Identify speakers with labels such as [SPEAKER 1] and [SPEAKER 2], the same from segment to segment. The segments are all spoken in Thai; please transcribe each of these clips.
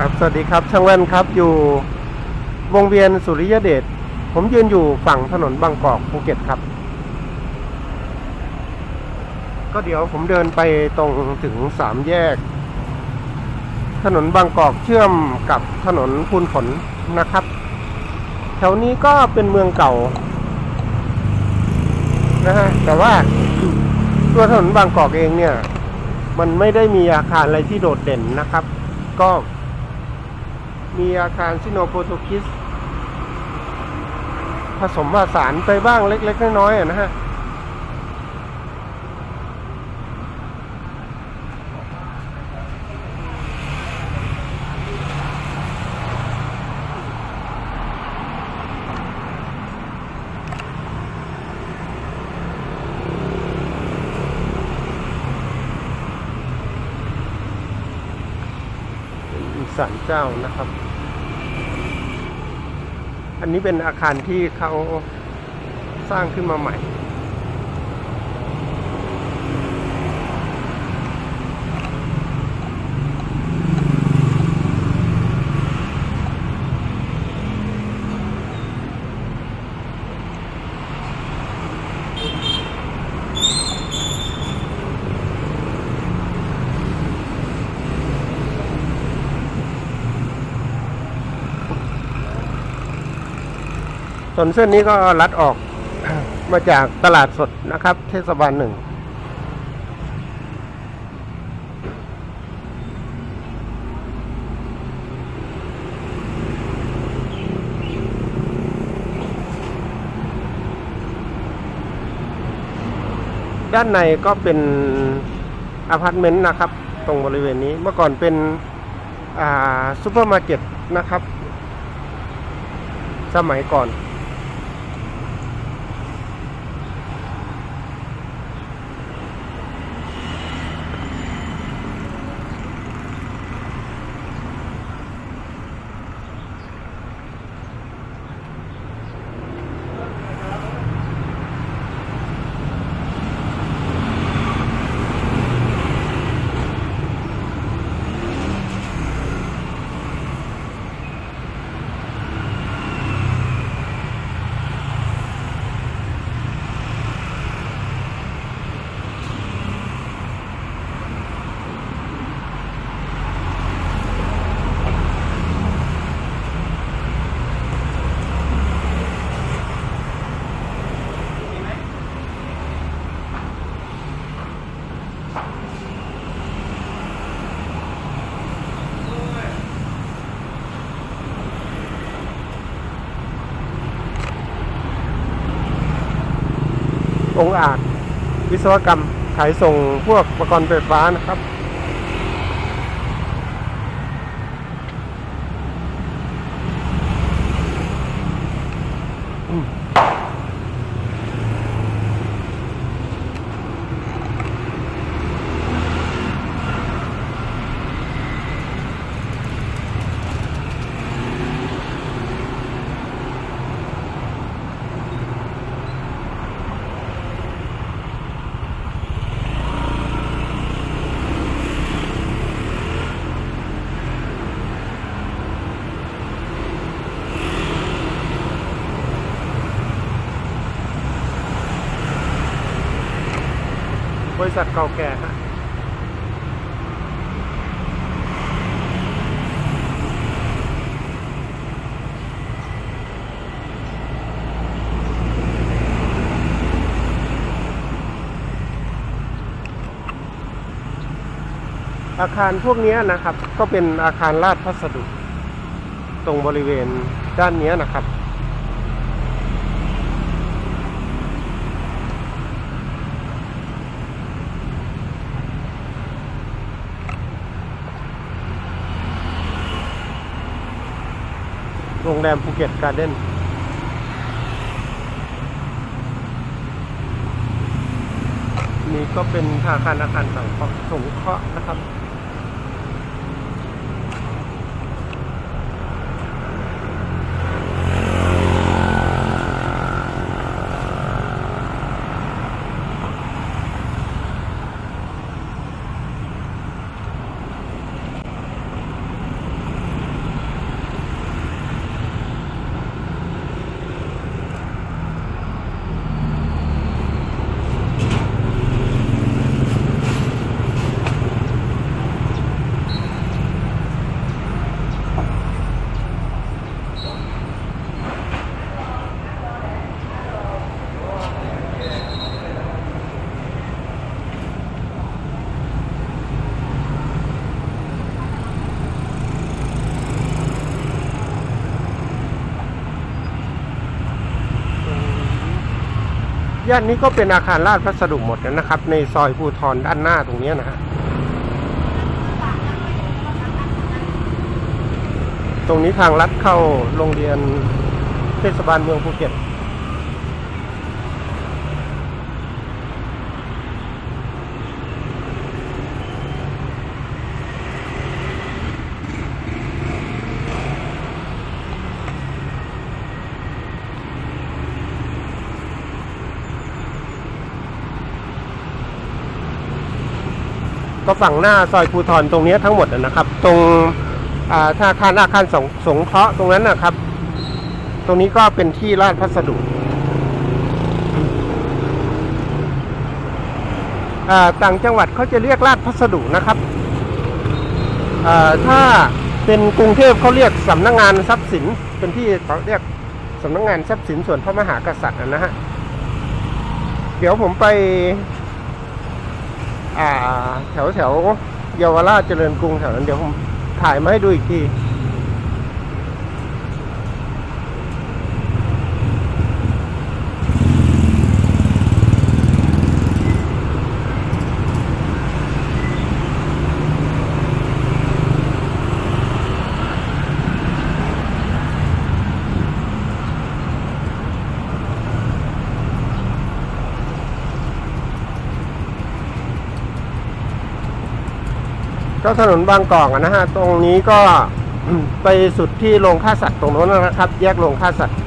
[SPEAKER 1] ครับสวัสดีครับช่างแว่นครับอยู่วงเวียนสุริยเดชผมยืนอยู่ฝั่งถนนบางกอกภูเก็ตครับ ก็เดี๋ยวผมเดินไปตรงถึงสามแยก ถนนบางกอกเชื่อมกับถนนพูนผลนะครับ แถวนี้ก็เป็นเมืองเก่านะฮะแต่ว่าตัวถนนบางกอกเองเนี่ย มันไม่ได้มีอาคารอะไรที่โดดเด่นนะครับ ก็ มีอาคารซิโนโปรตุกิส ผสมผสานไปบ้างเล็ก ๆ น้อยๆอะนะฮะ ศาลเจ้านะครับ อันนี้เป็นอาคารที่เขาสร้างขึ้นมาใหม่ นเส้นนี้ก็ลัดออกมาจากตลาดสดนะครับ เทศบาลหนึ่งด้านในก็เป็นอพาร์ตเมนต์นะครับ ตรงบริเวณนี้เมื่อก่อนเป็นซูเปอร์มาร์เก็ตนะครับ สมัยก่อน อ งอาจ วิศวกรรมขายส่งพวกอุปกรณ์ไฟฟ้านะครับ บริษัทเก่าแก่ฮะอาคารพวกนี้นะครับ ก็เป็นอาคารราชพัสดุ ตรงบริเวณด้านนี้นะครับ โรงแรมภูเก็ตการ์เด้นนี่ก็เป็นอาคารอาคารสังเคราะห์สงเคราะห์นะครับ ย่านนี้ก็เป็นอาคารราชพัสดุหมดนะครับ ในซอยภูทรด้านหน้าตรงนี้นะฮะตรงนี้ทางลัดเข้าโรงเรียนเทศบาลเมืองภูเก็ต ก็ฝั่งหน้าซอยภูทรตรงนี้ทั้งหมดนะครับ ตรงอ่าธนาคารอาคารสงสงเคราะห์ตรงนั้นนะครับ ตรงนี้ก็เป็นที่ราชพัสดุอ่าต่างจังหวัดเขาจะเรียกราชพัสดุนะครับอ่าถ้าเป็นกรุงเทพเขาเรียกสำนักงานทรัพย์สินเป็นที่เขาเรียกสำนักงานทรัพย์สินส่วนพระมหากษัตริย์นะฮะเดี๋ยวผมไป แถวแถวเยาวราชเจริญกรุงแถวนั้นเดี๋ยวผมถ่ายมาให้ดูอีกที ก็ถนนบางกอกนะฮะ ตรงนี้ก็ไปสุดที่โรงฆ่าสัตว์ตรงโน้นนะครับ แยกโรงฆ่าสัตว์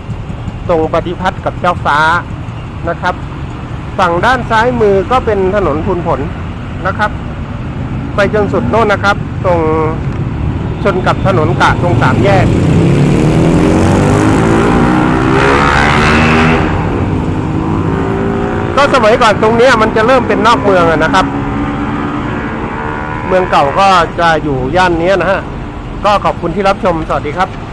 [SPEAKER 1] ตรงปฏิพัฒน์กับเจ้าฟ้านะครับ ฝั่งด้านซ้ายมือก็เป็นถนนพุนผลนะครับ ไปจนสุดโน่นนะครับ ตรงชนกับถนนกะตรงสามแยก ก็สมัยก่อนตรงนี้มันจะเริ่มเป็นนอกเมืองนะครับ เมืองเก่าก็จะอยู่ย่านนี้นะฮะ ก็ขอบคุณที่รับชม สวัสดีครับ